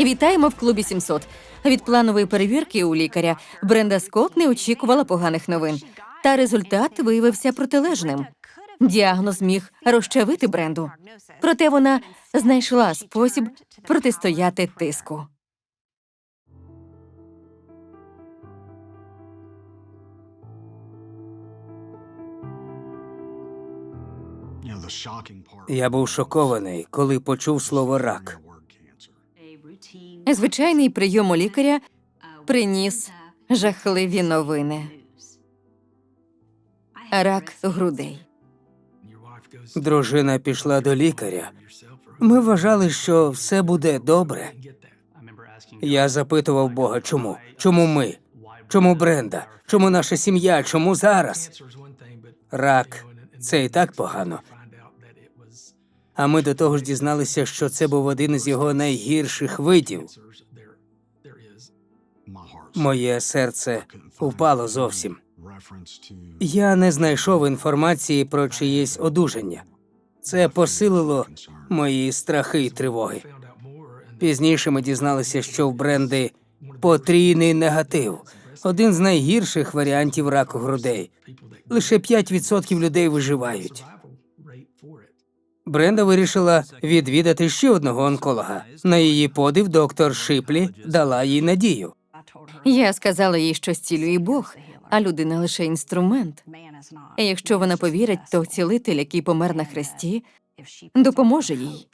Вітаємо в клубі 700. Від планової перевірки у лікаря Бренда Скотт не очікувала поганих новин. Та результат виявився протилежним. Діагноз міг розчавити бренду. Проте вона знайшла спосіб протистояти тиску. Я був шокований, коли почув слово рак. Звичайний прийом у лікаря приніс жахливі новини. Рак грудей. Дружина пішла до лікаря. Ми вважали, що все буде добре. Я запитував Бога, чому? Чому ми? Чому Бренда? Чому наша сім'я? Чому зараз? Рак це і так погано. А ми до того ж дізналися, що це був один із його найгірших видів. Моє серце упало зовсім. Я не знайшов інформації про чиєсь одужання. Це посилило мої страхи і тривоги. Пізніше ми дізналися, що в бренди потрійний негатив один з найгірших варіантів раку грудей. Лише 5% людей виживають. Бренда вирішила відвідати ще одного онколога. На її подив доктор Шиплі дала їй надію. Я сказала їй, що зцілює Бог, а людина лише інструмент. І якщо вона повірить, то цілитель, який помер на хресті, допоможе їй.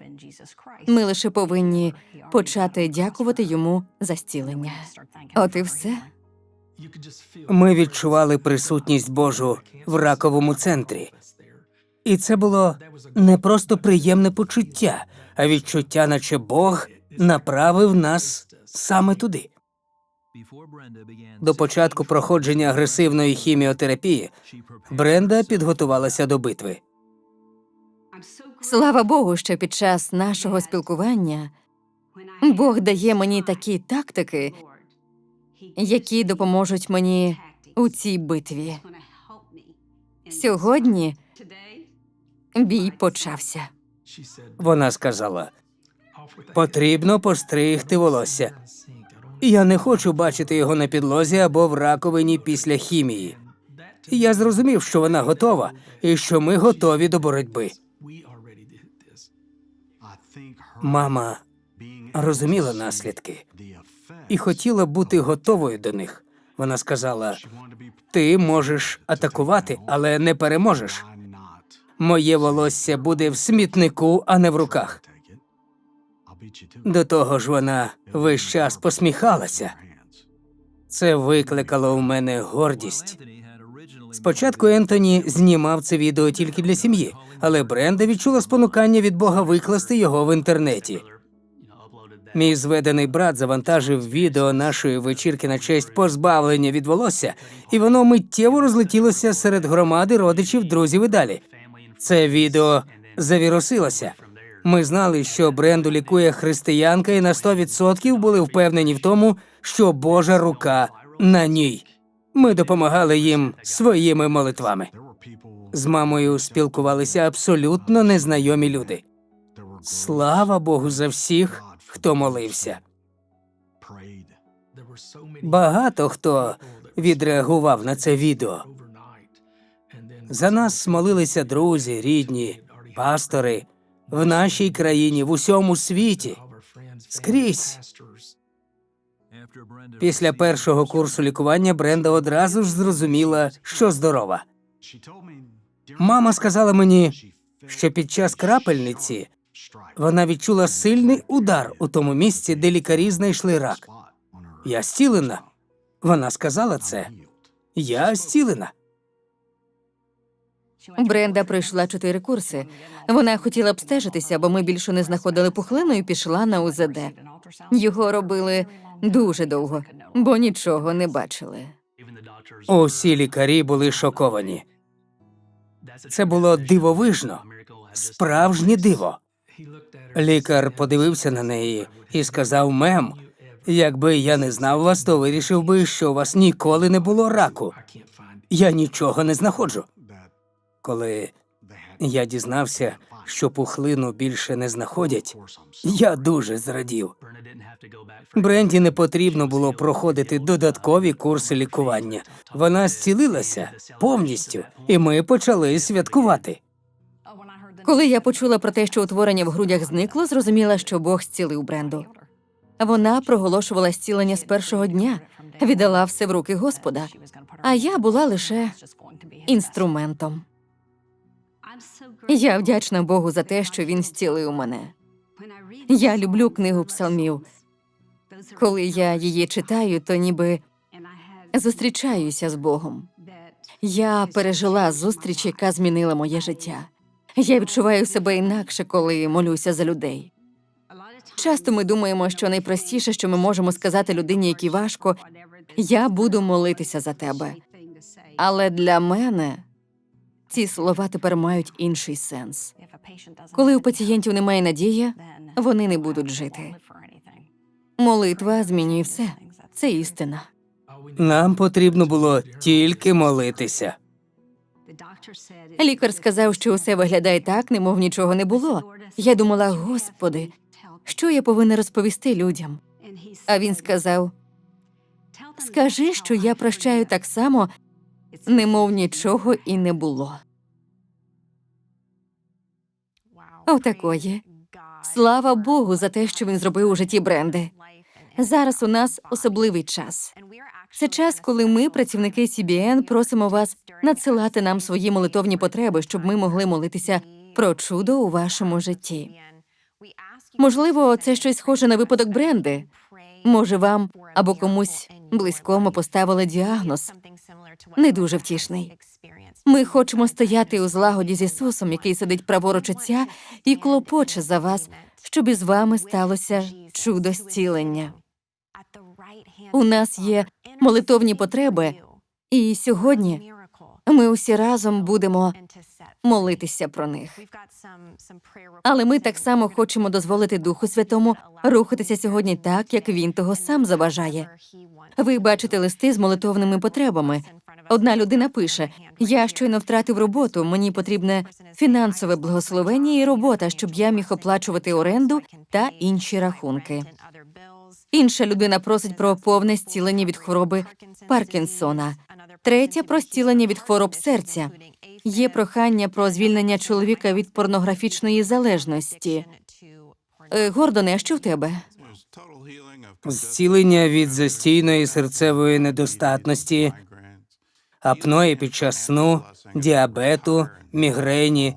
Ми лише повинні почати дякувати йому за зцілення. От і все. Ми відчували присутність Божу в раковому центрі. І це було не просто приємне почуття, а відчуття, наче Бог направив нас саме туди. До початку проходження агресивної хіміотерапії Бренда підготувалася до битви. Слава Богу, що під час нашого спілкування Бог дає мені такі тактики, які допоможуть мені у цій битві. Сьогодні бій почався. Вона сказала: потрібно постригти волосся. Я не хочу бачити його на підлозі або в раковині після хімії. Я зрозумів, що вона готова і що ми готові до боротьби. Мама розуміла наслідки і хотіла бути готовою до них. Вона сказала: ти можеш атакувати, але не переможеш. Моє волосся буде в смітнику, а не в руках. До того ж, вона весь час посміхалася. Це викликало у мене гордість. Спочатку Ентоні знімав це відео тільки для сім'ї, але Бренда відчула спонукання від Бога викласти його в інтернеті. Мій зведений брат завантажив відео нашої вечірки на честь позбавлення від волосся, і воно миттєво розлетілося серед громади родичів, друзів і далі. Це відео завірусилося. Ми знали, що бренду лікує християнка, і на 100% були впевнені в тому, що Божа рука на ній. Ми допомагали їм своїми молитвами. З мамою спілкувалися абсолютно незнайомі люди. Слава Богу за всіх, хто молився. Багато хто відреагував на це відео. За нас молилися друзі, рідні, пастори в нашій країні, в усьому світі. Скрізь. Після першого курсу лікування Бренда одразу ж зрозуміла, що здорова. Мама сказала мені, що під час крапельниці вона відчула сильний удар у тому місці, де лікарі знайшли рак. Я зцілена. Вона сказала це. Я зцілена. Бренда пройшла чотири курси. Вона хотіла обстежитися, бо ми більше не знаходили пухлину і пішла на УЗД. Його робили дуже довго, бо нічого не бачили. Усі лікарі були шоковані. Це було дивовижно, справжнє диво. Лікар подивився на неї і сказав: Мем, якби я не знав вас, то вирішив би, що у вас ніколи не було раку. Я нічого не знаходжу. Коли я дізнався, що пухлину більше не знаходять, я дуже зрадів. Бренді не потрібно було проходити додаткові курси лікування. Вона зцілилася повністю, і ми почали святкувати. Коли я почула про те, що утворення в грудях зникло, зрозуміла, що Бог зцілив Бренду. Вона проголошувала зцілення з першого дня, віддала все в руки Господа, а я була лише інструментом. Я вдячна Богу за те, що він зцілив мене. Я люблю книгу псалмів. Коли я її читаю, то ніби зустрічаюся з Богом. Я пережила зустріч, яка змінила моє життя. Я відчуваю себе інакше, коли молюся за людей. Часто ми думаємо, що найпростіше, що ми можемо сказати людині, якій важко, я буду молитися за тебе. Але для мене ці слова тепер мають інший сенс. Коли у пацієнтів немає надії, вони не будуть жити. Молитва змінює все. Це істина. Нам потрібно було тільки молитися. Лікар сказав, що усе виглядає так, немов нічого не було. Я думала, господи, що я повинна розповісти людям? А він сказав: скажи, що я прощаю так само, немов нічого і не було. Отакої. Слава Богу за те, що він зробив у житті бренди. Зараз у нас особливий час. Це час, коли ми, працівники CBN, просимо вас надсилати нам свої молитовні потреби, щоб ми могли молитися про чудо у вашому житті. Можливо, це щось схоже на випадок бренди. Може, вам або комусь близькому поставили діагноз не дуже втішний. Ми хочемо стояти у злагоді з Ісусом, який сидить праворуч Отця і клопоче за вас, щоб із вами сталося чудо зцілення. У нас є молитовні потреби, і сьогодні ми усі разом будемо молитися про них. Але ми так само хочемо дозволити Духу Святому рухатися сьогодні так, як він того сам заважає. Ви бачите листи з молитовними потребами. Одна людина пише: Я щойно втратив роботу, мені потрібне фінансове благословення і робота, щоб я міг оплачувати оренду та інші рахунки. Інша людина просить про повне зцілення від хвороби Паркінсона. Третя про зцілення від хвороб серця. Є прохання про звільнення чоловіка від порнографічної залежності. Е, Гордоне, що в тебе? Зцілення від застійної серцевої недостатності, апної під час сну, діабету, мігрені,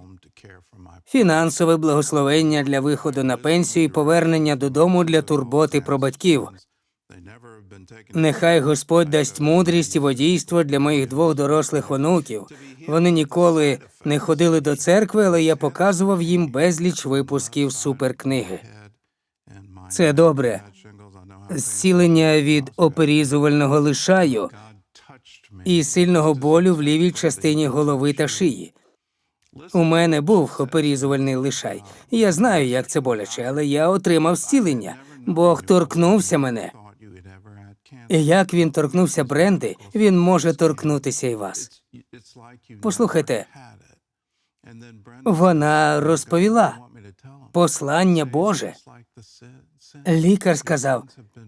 фінансове благословення для виходу на пенсію і повернення додому для турботи про батьків. Нехай Господь дасть мудрість і водійство для моїх двох дорослих онуків. Вони ніколи не ходили до церкви, але я показував їм безліч випусків суперкниги. Це добре. Зцілення від оперізувального лишаю і сильного болю в лівій частині голови та шиї. У мене був оперізувальний лишай. Я знаю, як це боляче, але я отримав зцілення. Бог торкнувся мене. Як він торкнувся Бренди, він може торкнутися і вас. Послухайте, вона розповіла послання Боже. Лікар сказав: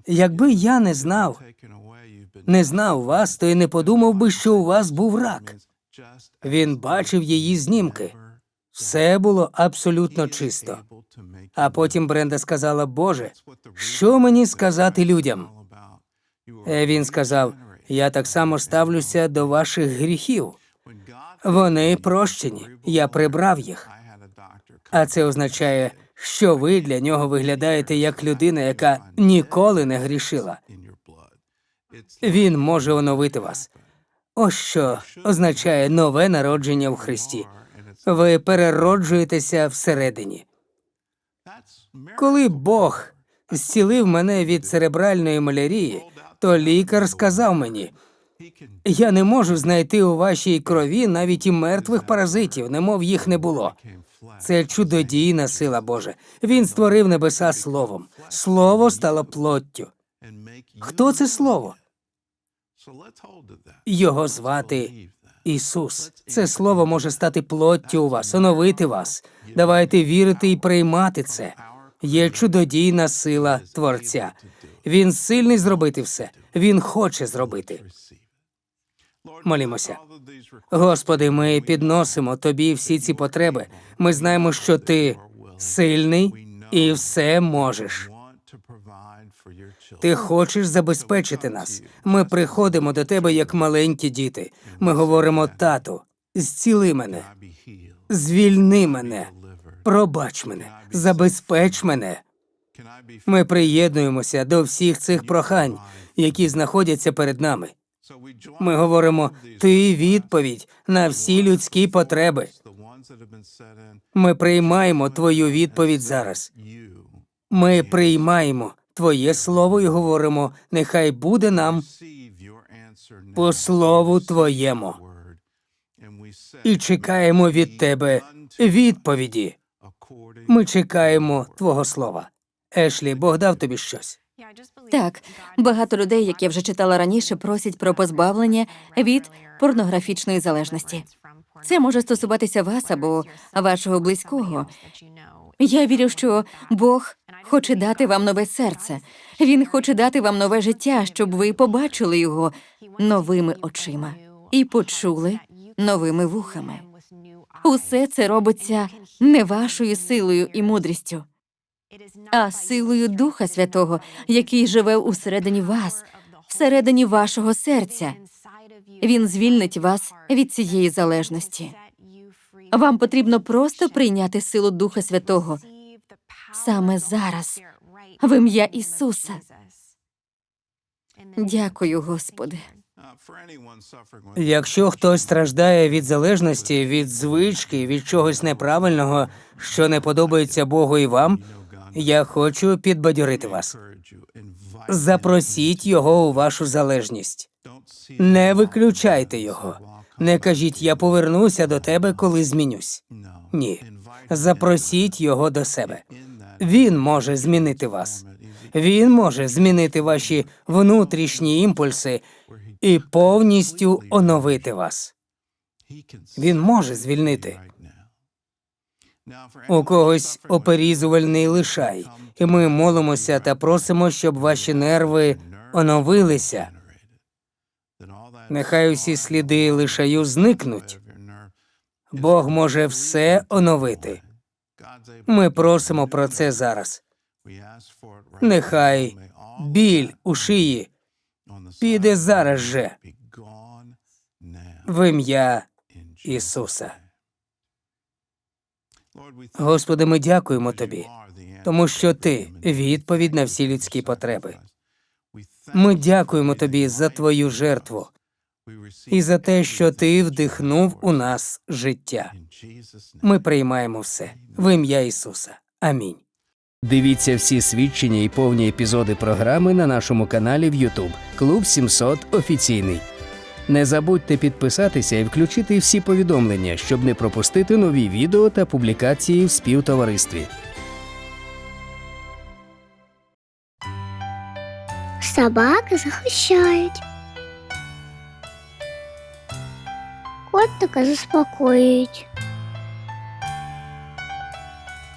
якби я не знав, не знав вас, то й не подумав би, що у вас був рак. Він бачив її знімки. Все було абсолютно чисто. А потім Бренда сказала: Боже, що мені сказати людям? Е, Він сказав: Я так само ставлюся до ваших гріхів. Вони прощені, я прибрав їх. А це означає, що ви для нього виглядаєте як людина, яка ніколи не грішила. Він може оновити вас. Ось що означає нове народження в Христі. Ви перероджуєтеся всередині. Коли Бог зцілив мене від церебральної малярії, то лікар сказав мені: я не можу знайти у вашій крові навіть і мертвих паразитів, немов їх не було. Це чудодійна сила Божа. Він створив небеса словом. Слово стало плоттю. Хто це слово? Його звати Ісус. Це слово може стати плоттю у вас, оновити вас. Давайте вірити і приймати це. Є чудодійна сила Творця. Він сильний зробити все. Він хоче зробити. Молімося. Господи, ми підносимо тобі всі ці потреби. Ми знаємо, що ти сильний і все можеш. Ти хочеш забезпечити нас. Ми приходимо до тебе як маленькі діти. Ми говоримо, тату, зціли мене, звільни мене, пробач мене, забезпеч мене. Ми приєднуємося до всіх цих прохань, які знаходяться перед нами. Ми говоримо, ти відповідь на всі людські потреби. Ми приймаємо твою відповідь зараз. Ми приймаємо твоє слово і говоримо, нехай буде нам по слову твоєму. І чекаємо від тебе відповіді. Ми чекаємо твого слова. Ешлі, Бог дав тобі щось. Так, багато людей, як я вже читала раніше, просять про позбавлення від порнографічної залежності. Це може стосуватися вас або вашого близького. Я вірю, що Бог хоче дати вам нове серце. Він хоче дати вам нове життя, щоб ви побачили його новими очима і почули новими вухами. Усе це робиться не вашою силою і мудрістю, а силою Духа Святого, який живе усередині вас, всередині вашого серця. Він звільнить вас від цієї залежності. Вам потрібно просто прийняти силу Духа Святого саме зараз, в ім'я Ісуса. Дякую, Господи. Якщо хтось страждає від залежності, від звички, від чогось неправильного, що не подобається Богу і вам, я хочу підбадьорити вас. Запросіть його у вашу залежність. Не виключайте його. Не кажіть, я повернуся до тебе, коли змінюсь. Ні. Запросіть його до себе. Він може змінити вас. Він може змінити ваші внутрішні імпульси і повністю оновити вас. Він може звільнити. У когось оперізувальний лишай, і ми молимося та просимо, щоб ваші нерви оновилися. Нехай усі сліди лишаю зникнуть. Бог може все оновити. Ми просимо про це зараз. Нехай біль у шиї піде зараз же в ім'я Ісуса. Господи, ми дякуємо тобі, тому що ти відповідь на всі людські потреби. Ми дякуємо тобі за твою жертву і за те, що ти вдихнув у нас життя. Ми приймаємо все в ім'я Ісуса. Амінь. Дивіться всі свідчення і повні епізоди програми на нашому каналі в YouTube Клуб 700 офіційний. Не забудьте підписатися і включити всі повідомлення, щоб не пропустити нові відео та публікації в співтоваристві. Собаки захищають. Котика заспокоюють.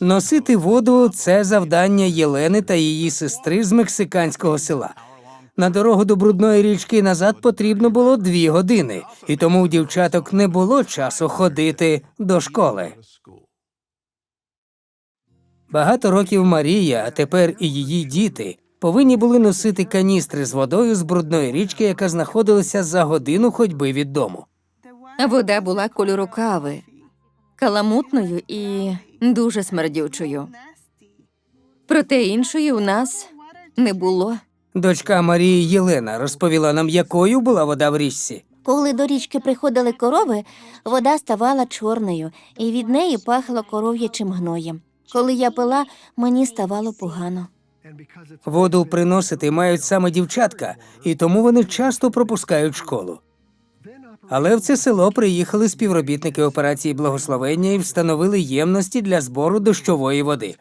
Носити воду це завдання Єлени та її сестри з мексиканського села. На дорогу до брудної річки назад потрібно було дві години, і тому у дівчаток не було часу ходити до школи. Багато років Марія, а тепер і її діти, повинні були носити каністри з водою з брудної річки, яка знаходилася за годину ходьби від дому. Вода була кольору кави, каламутною і дуже смердючою. Проте іншої у нас не було. Дочка Марії Єлена розповіла нам, якою була вода в річці. Коли до річки приходили корови, вода ставала чорною, і від неї пахло коров'ячим гноєм. Коли я пила, мені ставало погано. Воду приносити мають саме дівчатка, і тому вони часто пропускають школу. Але в це село приїхали співробітники операції благословення і встановили ємності для збору дощової води.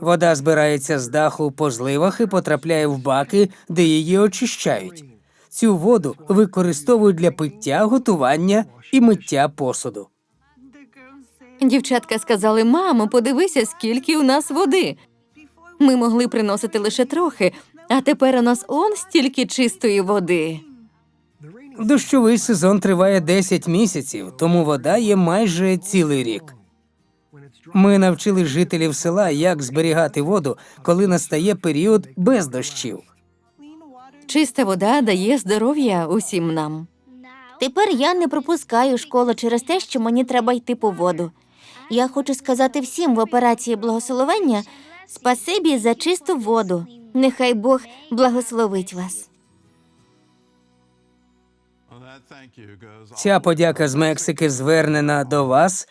Вода збирається з даху по зливах і потрапляє в баки, де її очищають. Цю воду використовують для пиття, готування і миття посуду. Дівчатка сказали: мамо, подивися, скільки у нас води. Ми могли приносити лише трохи, а тепер у нас он стільки чистої води. Дощовий сезон триває 10 місяців, тому вода є майже цілий рік. Ми навчили жителів села, як зберігати воду, коли настає період без дощів. Чиста вода дає здоров'я усім нам. Тепер я не пропускаю школу через те, що мені треба йти по воду. Я хочу сказати всім в операції благословення спасибі за чисту воду. Нехай Бог благословить вас. Ця подяка з Мексики звернена до вас,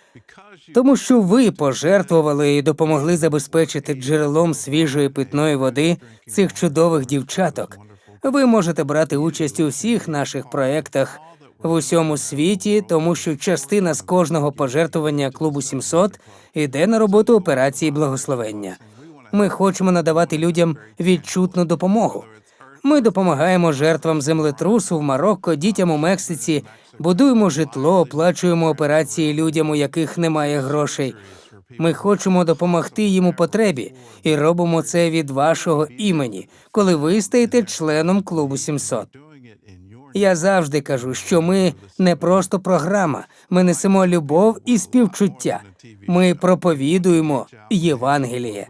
тому що ви пожертвували і допомогли забезпечити джерелом свіжої питної води цих чудових дівчаток. Ви можете брати участь у всіх наших проєктах в усьому світі, тому що частина з кожного пожертвування клубу 700 йде на роботу операції благословення. Ми хочемо надавати людям відчутну допомогу. Ми допомагаємо жертвам землетрусу в Марокко, дітям у Мексиці, будуємо житло, оплачуємо операції людям, у яких немає грошей. Ми хочемо допомогти їм у потребі і робимо це від вашого імені, коли ви стаєте членом клубу 700. Я завжди кажу, що ми не просто програма, ми несемо любов і співчуття. Ми проповідуємо Євангеліє.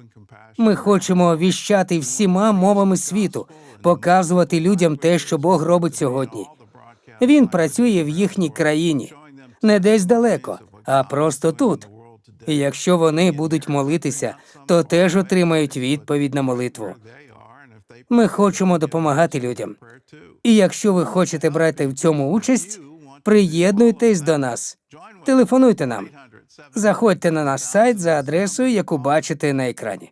Ми хочемо віщати всіма мовами світу, показувати людям те, що Бог робить сьогодні. Він працює в їхній країні, не десь далеко, а просто тут. І якщо вони будуть молитися, то теж отримають відповідь на молитву. Ми хочемо допомагати людям. І якщо ви хочете брати в цьому участь, приєднуйтесь до нас. Телефонуйте нам. Заходьте на наш сайт за адресою, яку бачите на екрані.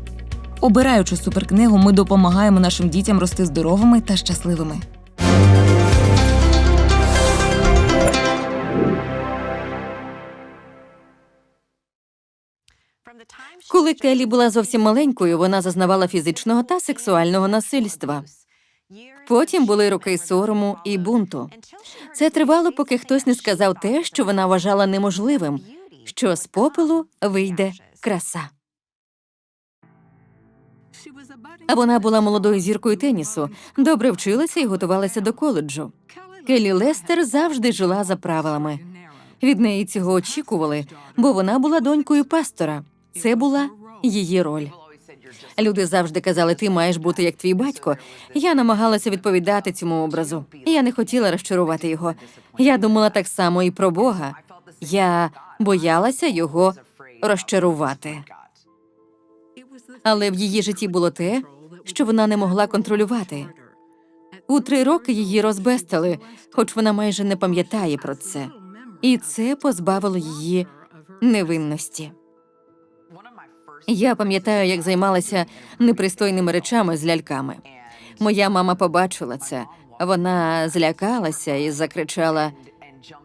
Обираючи суперкнигу, ми допомагаємо нашим дітям рости здоровими та щасливими. Коли Келі була зовсім маленькою, вона зазнавала фізичного та сексуального насильства. Потім були роки сорому і бунту. Це тривало, поки хтось не сказав те, що вона вважала неможливим, що з попелу вийде краса. Вона була молодою зіркою тенісу, добре вчилася і готувалася до коледжу. Келі Лестер завжди жила за правилами. Від неї цього очікували, бо вона була донькою пастора. Це була її роль. Люди завжди казали, ти маєш бути як твій батько. Я намагалася відповідати цьому образу. Я не хотіла розчарувати його. Я думала так само і про Бога. Я боялася його розчарувати. Але в її житті було те, що вона не могла контролювати. У три роки її розбестили, хоч вона майже не пам'ятає про це. І це позбавило її невинності. Я пам'ятаю, як займалася непристойними речами з ляльками. Моя мама побачила це. Вона злякалася і закричала: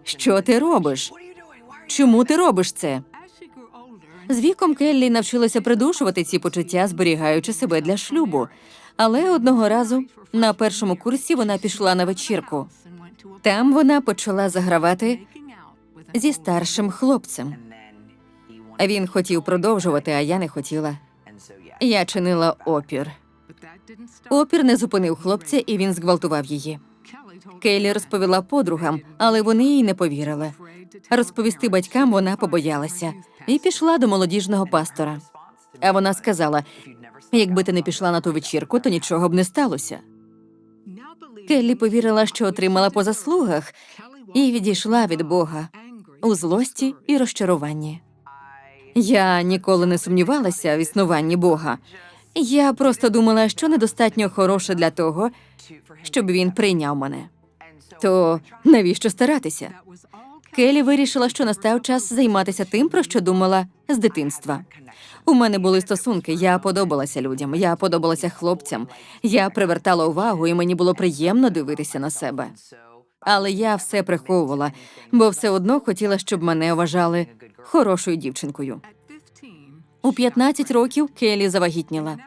Що ти робиш? Чому ти робиш це? З віком Келлі навчилася придушувати ці почуття, зберігаючи себе для шлюбу. Але одного разу на першому курсі вона пішла на вечірку. Там вона почала загравати зі старшим хлопцем. Він хотів продовжувати, а я не хотіла. Я чинила опір. Опір не зупинив хлопця, і він зґвалтував її. Келлі розповіла подругам, але вони їй не повірили. Розповісти батькам вона побоялася і пішла до молодіжного пастора. А вона сказала: якби ти не пішла на ту вечірку, то нічого б не сталося. Келлі повірила, що отримала по заслугах, і відійшла від Бога у злості і розчаруванні. Я ніколи не сумнівалася в існуванні Бога. Я просто думала, що недостатньо хороше для того, щоб він прийняв мене. То навіщо старатися? Келі вирішила, що настав час займатися тим, про що думала з дитинства. У мене були стосунки, я подобалася людям, я подобалася хлопцям, я привертала увагу, і мені було приємно дивитися на себе. Але я все приховувала, бо все одно хотіла, щоб мене вважали хорошою дівчинкою. У 15 років Келі завагітніла.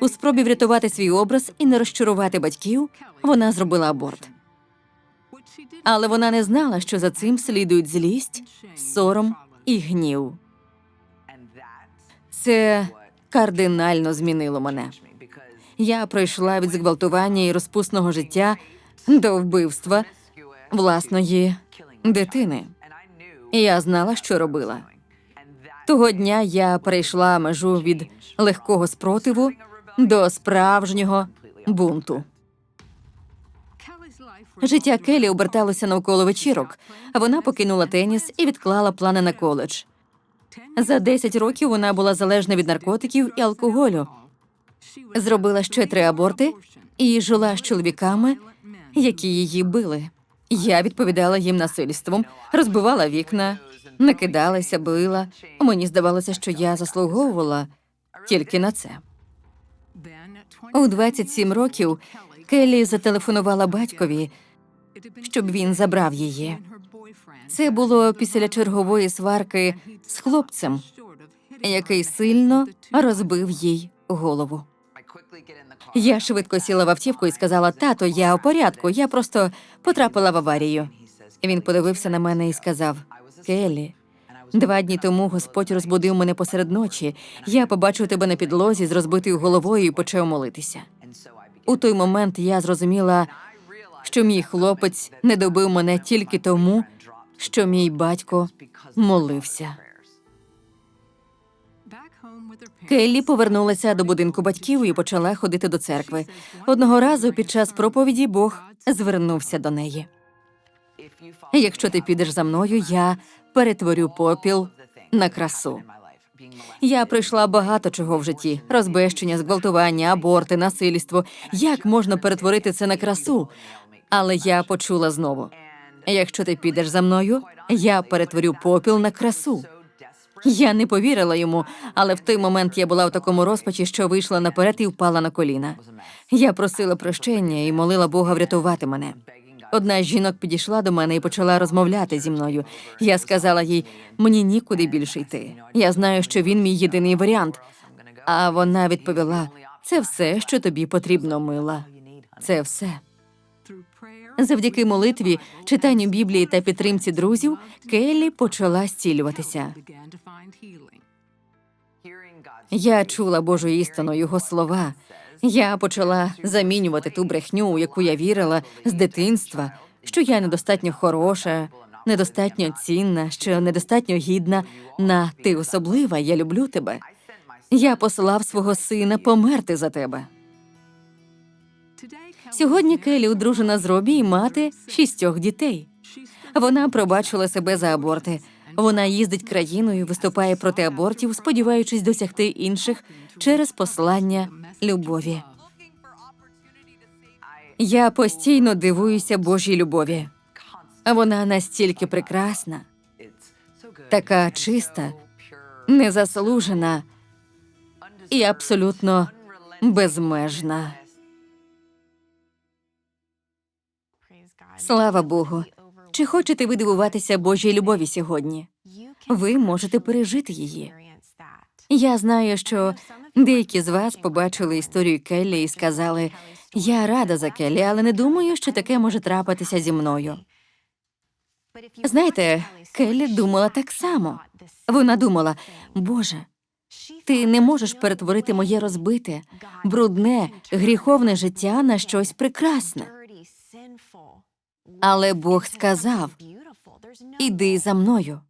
У спробі врятувати свій образ і не розчарувати батьків, вона зробила аборт. Але вона не знала, що за цим слідують злість, сором і гнів. Це кардинально змінило мене. Я пройшла від зґвалтування і розпусного життя до вбивства власної дитини. І я знала, що робила. Того дня я перейшла межу від легкого спротиву до справжнього бунту. Життя Келі оберталося навколо вечірок. Вона покинула теніс і відклала плани на коледж. За 10 років вона була залежна від наркотиків і алкоголю. Зробила ще три аборти і жила з чоловіками, які її били. Я відповідала їм насильством, розбивала вікна, накидалася, била. Мені здавалося, що я заслуговувала тільки на це. У 27 років Келлі зателефонувала батькові, щоб він забрав її. Це було після чергової сварки з хлопцем, який сильно розбив їй голову. Я швидко сіла в автівку і сказала: тато, я у порядку, я просто потрапила в аварію. Він подивився на мене і сказав: Келлі, два дні тому Господь розбудив мене посеред ночі. Я побачив тебе на підлозі з розбитою головою і почав молитися. У той момент я зрозуміла, що мій хлопець не добив мене тільки тому, що мій батько молився. Келлі повернулася до будинку батьків і почала ходити до церкви. Одного разу під час проповіді Бог звернувся до неї. Якщо ти підеш за мною, я перетворю попіл на красу. Я пройшла багато чого в житті: розбещення, зґвалтування, аборти, насильство. Як можна перетворити це на красу? Але я почула знову: якщо ти підеш за мною, я перетворю попіл на красу. Я не повірила йому, але в той момент я була в такому розпачі, що вийшла наперед і впала на коліна. Я просила прощення і молила Бога врятувати мене. Одна з жінок підійшла до мене і почала розмовляти зі мною. Я сказала їй: мені нікуди більше йти. Я знаю, що він мій єдиний варіант. А вона відповіла: це все, що тобі потрібно, мила. Це все. Завдяки молитві, читанню Біблії та підтримці друзів, Келлі почала зцілюватися. Я чула Божу істину, його слова. Я почала замінювати ту брехню, у яку я вірила з дитинства, що я недостатньо хороша, недостатньо цінна, що недостатньо гідна на ти особлива, я люблю тебе. Я послав свого сина померти за тебе. Сьогодні Келі одружена з Робі і мати шістьох дітей. Вона пробачила себе за аборти. Вона їздить країною, виступає проти абортів, сподіваючись досягти інших через послання любові. Я постійно дивуюся Божій любові. Вона настільки прекрасна, така чиста, незаслужена і абсолютно безмежна. Слава Богу. Чи хочете ви дивуватися Божій любові сьогодні? Ви можете пережити її. Я знаю, що деякі з вас побачили історію Келлі і сказали: Я рада за Келлі, але не думаю, що таке може трапитися зі мною. Знаєте, Келлі думала так само. Вона думала: Боже, ти не можеш перетворити моє розбите, брудне, гріховне життя на щось прекрасне. Але Бог сказав: Іди за мною,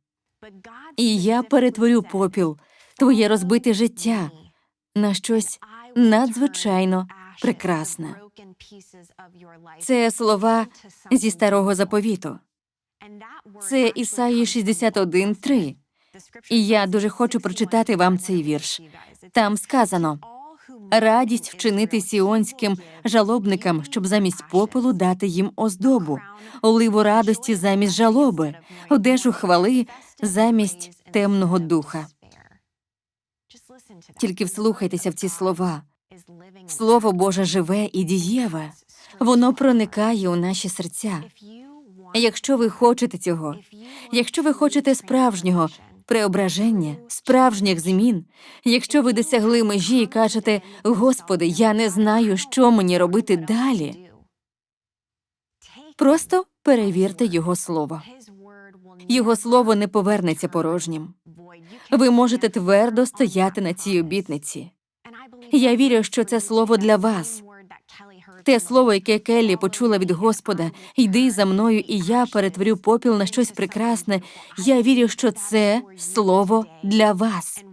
і я перетворю попіл, твоє розбите життя на щось надзвичайно прекрасне. Це слова зі старого заповіту. Це Ісаї 61.3. І я дуже хочу прочитати вам цей вірш. Там сказано: радість вчинити сіонським жалобникам, щоб замість попелу дати їм оздобу, оливу радості замість жалоби, одежу хвали замість темного духа. Тільки вслухайтеся в ці слова. Слово Боже живе і дієве. Воно проникає у наші серця. Якщо ви хочете цього, якщо ви хочете справжнього преображення, справжніх змін, якщо ви досягли межі і кажете, Господи, я не знаю, що мені робити далі. Просто перевірте його слово. Його слово не повернеться порожнім. Ви можете твердо стояти на цій обітниці. Я вірю, що це слово для вас. Те слово, яке Келлі почула від Господа, йди за мною, і я перетворю попіл на щось прекрасне. Я вірю, що це слово для вас.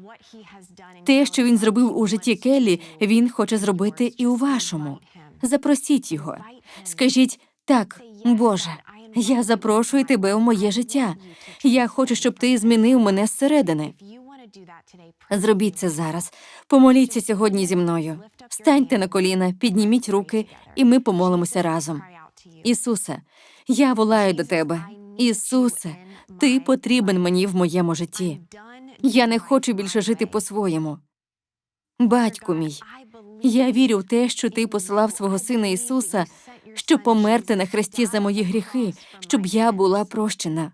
Те, що він зробив у житті Келлі, він хоче зробити і у вашому. Запросіть його. Скажіть так, Боже, я запрошую тебе у моє життя. Я хочу, щоб ти змінив мене зсередини. Зробіть це зараз. Помоліться сьогодні зі мною. Встаньте на коліна, підніміть руки, і ми помолимося разом. Ісусе, я волаю до тебе. Ісусе, ти потрібен мені в моєму житті. Я не хочу більше жити по-своєму. Батьку мій, я вірю в те, що ти посилав свого сина Ісуса, щоб померти на хресті за мої гріхи, щоб я була прощена,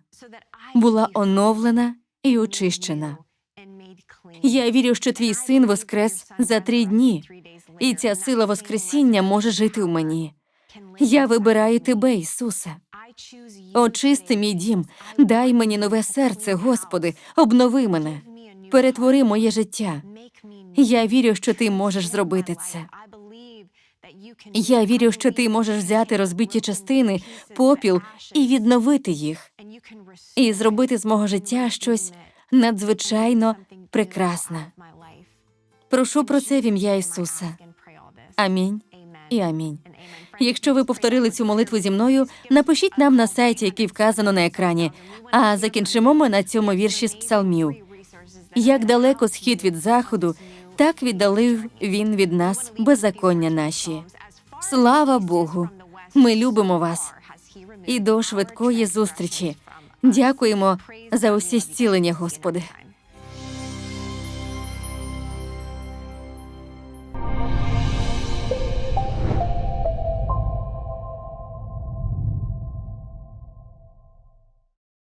була оновлена і очищена. Я вірю, що твій син воскрес за три дні, і ця сила Воскресіння може жити в мені. Я вибираю тебе, Ісусе. Очисти мій дім, дай мені нове серце, Господи, обнови мене, перетвори моє життя. Я вірю, що ти можеш зробити це. Я вірю, що ти можеш взяти розбиті частини, попіл і відновити їх, і зробити з мого життя щось надзвичайно прекрасне. Прошу про це в ім'я Ісуса. Амінь і амінь. Якщо ви повторили цю молитву зі мною, напишіть нам на сайті, який вказано на екрані. А закінчимо ми на цьому вірші з псалмів. Як далеко схід від заходу, так віддалив він від нас беззаконня наші. Слава Богу! Ми любимо вас і до швидкої зустрічі. Дякуємо за усі зцілення, Господи.